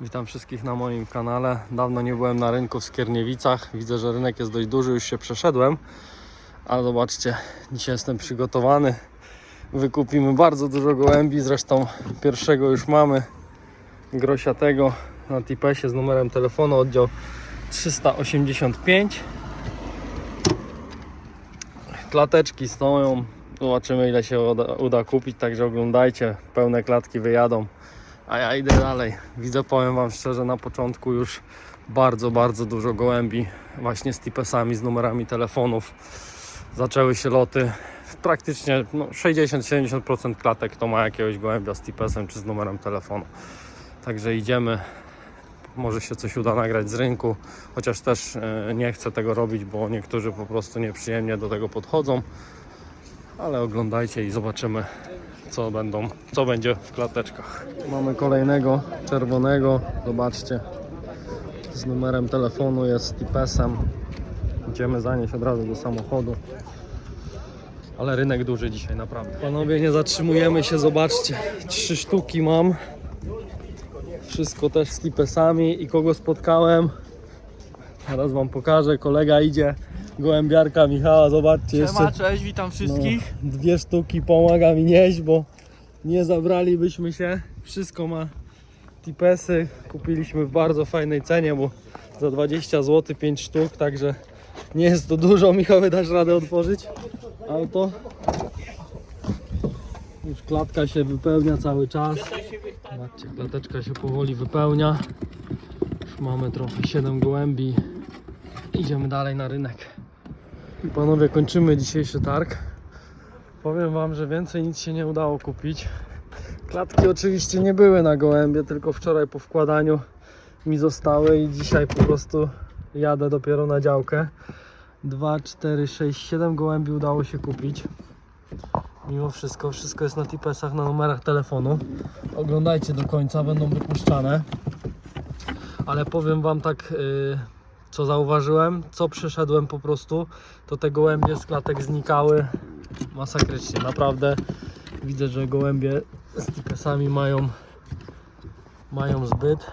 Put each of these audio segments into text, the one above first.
Witam wszystkich na moim kanale. Dawno nie byłem na rynku w Skierniewicach. Widzę, że rynek jest dość duży, już się przeszedłem. Ale zobaczcie, dzisiaj jestem przygotowany. Wykupimy bardzo dużo gołębi, zresztą pierwszego już mamy. Grosiatego na Tipesie z numerem telefonu, oddział 385. Klateczki stoją. Zobaczymy ile się uda, uda kupić, także oglądajcie. Pełne klatki wyjadą. A ja idę dalej. Widzę, powiem Wam szczerze, na początku już bardzo, bardzo dużo gołębi właśnie z tipesami, z numerami telefonów. Zaczęły się loty. Praktycznie no, 60-70% klatek to ma jakiegoś gołębia z tipesem czy z numerem telefonu. Także idziemy. Może się coś uda nagrać z rynku, chociaż też e, nie chcę tego robić, bo niektórzy po prostu nieprzyjemnie do tego podchodzą. Ale oglądajcie i zobaczymy, co będą, co będzie w klateczkach. Mamy kolejnego czerwonego, zobaczcie. Z numerem telefonu jest z tipesem. Idziemy zanieść od razu do samochodu. Ale rynek duży dzisiaj, naprawdę. Panowie, nie zatrzymujemy się, zobaczcie. Trzy sztuki mam. Wszystko też z tipesami i kogo spotkałem. Teraz wam pokażę, kolega idzie. Gołębiarka Michała, zobaczcie jeszcze. Siema, cześć, witam wszystkich. No, dwie sztuki pomaga mi nieść, bo nie zabralibyśmy się. Wszystko ma tipesy. Kupiliśmy w bardzo fajnej cenie, bo za 20 zł 5 sztuk, także nie jest to dużo. Michał, dasz radę otworzyć auto? Już klatka się wypełnia cały czas. Zobaczcie, klateczka się powoli wypełnia. Już mamy trochę 7 gołębi. Idziemy dalej na rynek. I panowie, kończymy dzisiejszy targ. Powiem wam, że więcej nic się nie udało kupić. Klatki oczywiście nie były na gołębie, tylko wczoraj po wkładaniu mi zostały i dzisiaj po prostu jadę dopiero na działkę. 2, 4, 6, 7 gołębi udało się kupić. Mimo wszystko, wszystko jest na tipesach, na numerach telefonu. Oglądajcie do końca, będą wypuszczane. Ale powiem wam tak, yy, co zauważyłem, co przeszedłem po prostu, to te gołębie z klatek znikały masakrycznie. Naprawdę widzę, że gołębie z tipesami mają, mają zbyt.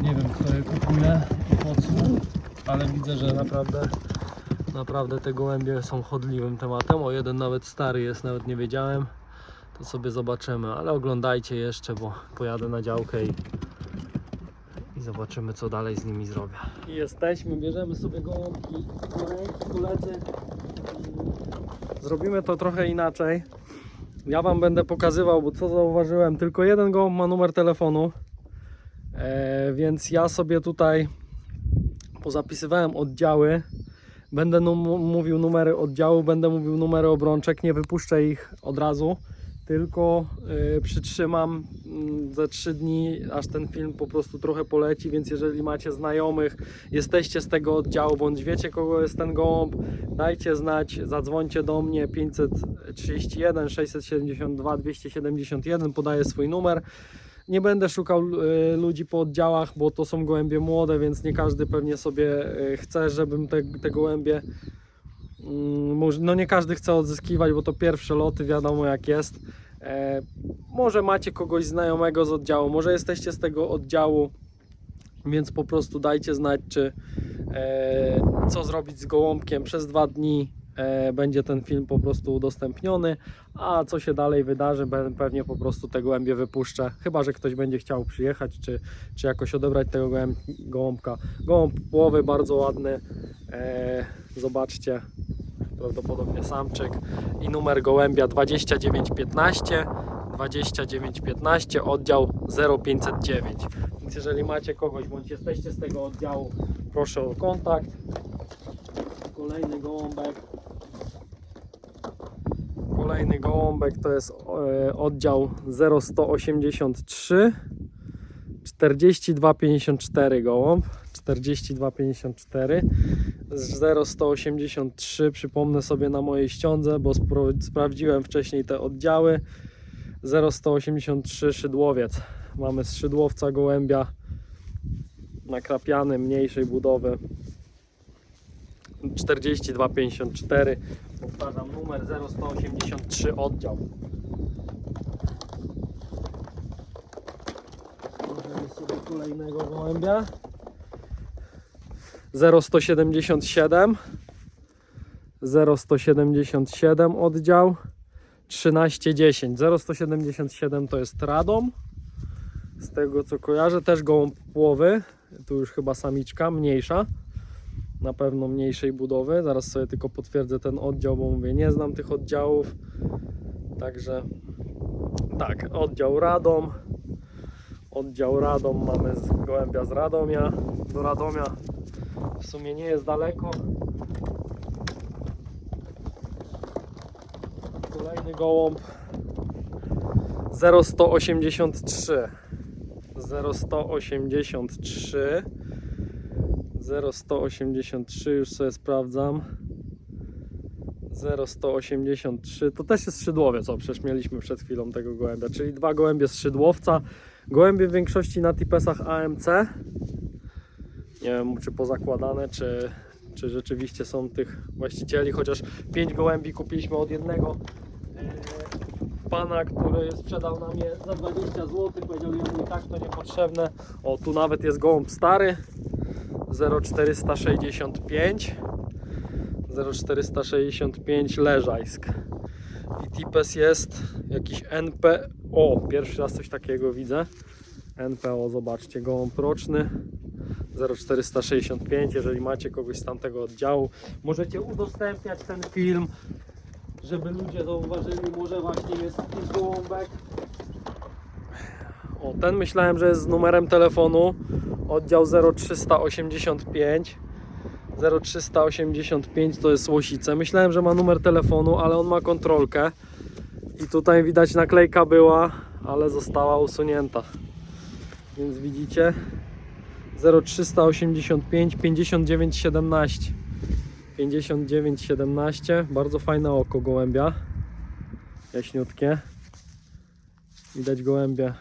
Nie wiem, kto je kupuje i po co, ale widzę, że naprawdę, naprawdę te gołębie są chodliwym tematem. O, jeden nawet stary jest, nawet nie wiedziałem. To sobie zobaczymy, ale oglądajcie jeszcze, bo pojadę na działkę i zobaczymy co dalej z nimi zrobię. Jesteśmy, bierzemy sobie gołąbki koledzy. Zrobimy to trochę inaczej. Ja Wam będę pokazywał, bo co zauważyłem, tylko jeden gołąb ma numer telefonu. E, więc ja sobie tutaj pozapisywałem oddziały. Będę num- mówił numery oddziału, będę mówił numery obrączek, nie wypuszczę ich od razu tylko y, przytrzymam mm, ze 3 dni, aż ten film po prostu trochę poleci, więc jeżeli macie znajomych, jesteście z tego oddziału, bądź wiecie kogo jest ten gołąb, dajcie znać, zadzwońcie do mnie 531 672 271, podaję swój numer. Nie będę szukał y, ludzi po oddziałach, bo to są gołębie młode, więc nie każdy pewnie sobie y, chce, żebym te, te gołębie no nie każdy chce odzyskiwać, bo to pierwsze loty, wiadomo jak jest. E, może macie kogoś znajomego z oddziału, może jesteście z tego oddziału, więc po prostu dajcie znać, czy e, co zrobić z gołąbkiem. Przez dwa dni e, będzie ten film po prostu udostępniony, a co się dalej wydarzy, pewnie po prostu te gołębie wypuszczę. Chyba, że ktoś będzie chciał przyjechać, czy, czy jakoś odebrać tego gołąbka. Gołąb płowy, bardzo ładny. Zobaczcie, prawdopodobnie samczyk i numer gołębia 2915 2915 oddział 0509 więc jeżeli macie kogoś bądź jesteście z tego oddziału proszę o kontakt. Kolejny gołąbek. Kolejny gołąbek to jest e, oddział 0183 4254 gołąb 4254 0183 przypomnę sobie na mojej ściądze, bo sprawdziłem wcześniej te oddziały. 0183 szydłowiec. Mamy z szydłowca gołębia nakrapiany mniejszej budowy. 4254 powtarzam numer 0183 oddział. Możemy sobie kolejnego gołębia. 0177 0177 oddział 1310 0177 to jest Radom. Z tego co kojarzę też gołąb płowy tu już chyba samiczka, mniejsza. Na pewno mniejszej budowy. Zaraz sobie tylko potwierdzę ten oddział, bo mówię nie znam tych oddziałów. Także tak, oddział Radom. Oddział Radom mamy z gołębia z Radomia. Do Radomia w sumie nie jest daleko. Kolejny gołąb. 0183 0183 0183 już sobie sprawdzam. 0183 to też jest skrzydłowiec, o przecież mieliśmy przed chwilą tego gołębia, czyli dwa gołębie skrzydłowca gołębie w większości na tipesach AMC nie wiem czy pozakładane, czy, czy rzeczywiście są tych właścicieli, chociaż pięć gołębi kupiliśmy od jednego e, pana, który sprzedał nam je za 20 zł, powiedział jemu i tak to niepotrzebne. O, tu nawet jest gołąb stary. 0465 0465 Leżajsk. I tipes jest jakiś NPO, pierwszy raz coś takiego widzę. NPO, zobaczcie, gołąb roczny 0465, jeżeli macie kogoś z tamtego oddziału, możecie udostępniać ten film, żeby ludzie zauważyli, może właśnie jest jakiś gołąbek. O, ten myślałem, że jest z numerem telefonu, oddział 0385. 0385 to jest Łosice. Myślałem, że ma numer telefonu, ale on ma kontrolkę. I tutaj widać naklejka była, ale została usunięta. Więc widzicie 0385 5917 5917 Bardzo fajne oko gołębia. Jaśniutkie. Widać gołębie.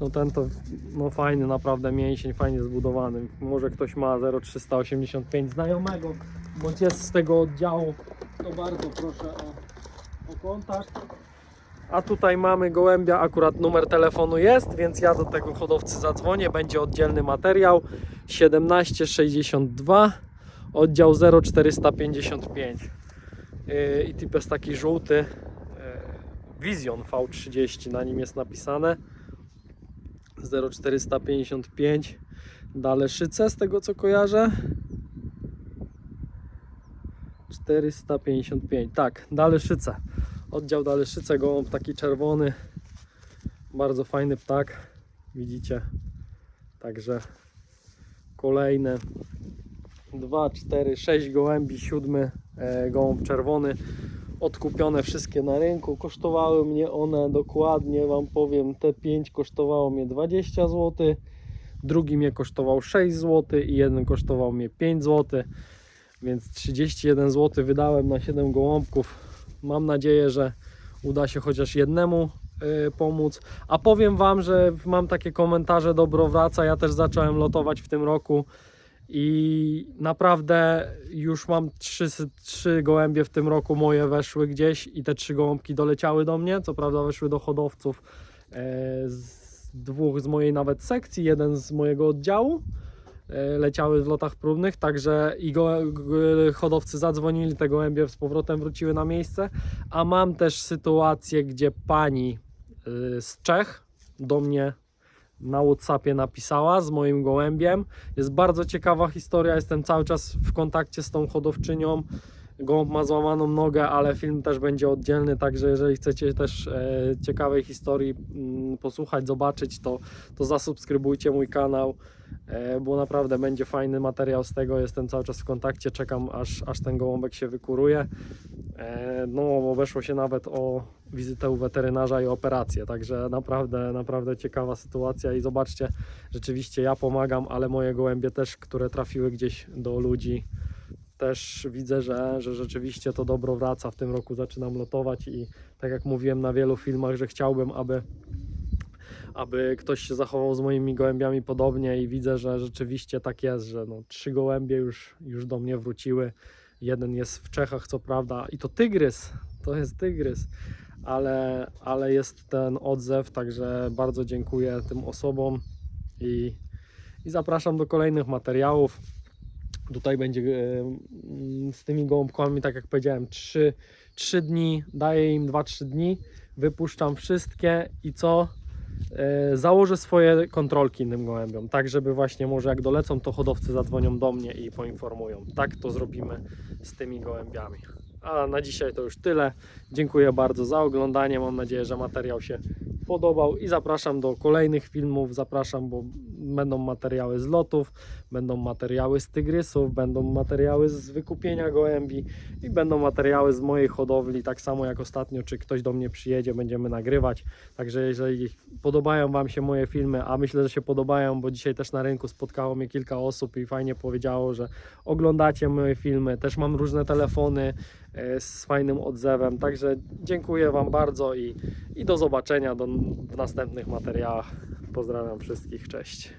No ten to no fajny naprawdę mięsień, fajnie zbudowany. Może ktoś ma 0385 znajomego Bądź jest z tego oddziału To bardzo proszę o, o kontakt a tutaj mamy gołębia, akurat numer telefonu jest, więc ja do tego hodowcy zadzwonię, będzie oddzielny materiał. 1762 oddział 0455 Yy, i typ jest taki żółty. Yy, Vision V30 na nim jest napisane. 0455 Daleszyce z tego co kojarzę. 455 tak, Daleszyce oddział Daleszyce, gołąb taki czerwony. Bardzo fajny ptak widzicie. Także kolejne 2, 4, 6 gołębi, siódmy e, gołąb czerwony odkupione wszystkie na rynku. Kosztowały mnie one dokładnie wam powiem te 5 kosztowało mnie 20 zł drugi mnie kosztował 6 zł i jeden kosztował mnie 5 zł więc 31 zł wydałem na 7 gołąbków mam nadzieję, że uda się chociaż jednemu y, pomóc. A powiem Wam, że mam takie komentarze dobro wraca. Ja też zacząłem lotować w tym roku i naprawdę już mam trzy, trzy gołębie w tym roku moje weszły gdzieś i te trzy gołąbki doleciały do mnie. Co prawda weszły do hodowców e, z dwóch z mojej nawet sekcji, jeden z mojego oddziału leciały w lotach próbnych, także i go, hodowcy zadzwonili, te gołębie z powrotem wróciły na miejsce, a mam też sytuację, gdzie pani y, z Czech do mnie na Whatsappie napisała z moim gołębiem. Jest bardzo ciekawa historia, jestem cały czas w kontakcie z tą hodowczynią. Gołąb ma złamaną nogę, ale film też będzie oddzielny, także jeżeli chcecie też e, ciekawej historii mm, posłuchać, zobaczyć, to, to zasubskrybujcie mój kanał, e, bo naprawdę będzie fajny materiał z tego. Jestem cały czas w kontakcie, czekam aż, aż ten gołąbek się wykuruje. E, no, obeszło się nawet o wizytę u weterynarza i operację, także naprawdę, naprawdę ciekawa sytuacja i zobaczcie, rzeczywiście ja pomagam, ale moje gołębie też, które trafiły gdzieś do ludzi, też widzę, że, że rzeczywiście to dobro wraca. W tym roku zaczynam lotować i tak jak mówiłem na wielu filmach, że chciałbym, aby, aby ktoś się zachował z moimi gołębiami podobnie i widzę, że rzeczywiście tak jest, że no, trzy gołębie już, już do mnie wróciły. Jeden jest w Czechach, co prawda, i to tygrys, to jest tygrys, ale, ale jest ten odzew, także bardzo dziękuję tym osobom i, i zapraszam do kolejnych materiałów. Tutaj będzie e, mm, z tymi gołąbkami, tak jak powiedziałem, 3, 3 dni, daję im 2-3 dni, wypuszczam wszystkie i co? E, Założę swoje kontrolki innym gołębiom, tak żeby właśnie może jak dolecą, to hodowcy zadzwonią do mnie i poinformują. Tak to zrobimy z tymi gołębiami. A na dzisiaj to już tyle. Dziękuję bardzo za oglądanie. Mam nadzieję, że materiał się podobał i zapraszam do kolejnych filmów. Zapraszam, bo będą materiały z lotów, będą materiały z tygrysów, będą materiały z wykupienia gołębi i będą materiały z mojej hodowli. Tak samo jak ostatnio, czy ktoś do mnie przyjedzie, będziemy nagrywać. Także jeżeli podobają Wam się moje filmy, a myślę, że się podobają, bo dzisiaj też na rynku spotkało mnie kilka osób i fajnie powiedziało, że oglądacie moje filmy. Też mam różne telefony e, z fajnym odzewem. Także dziękuję Wam bardzo i, i do zobaczenia do, w następnych materiałach. Pozdrawiam wszystkich. Cześć.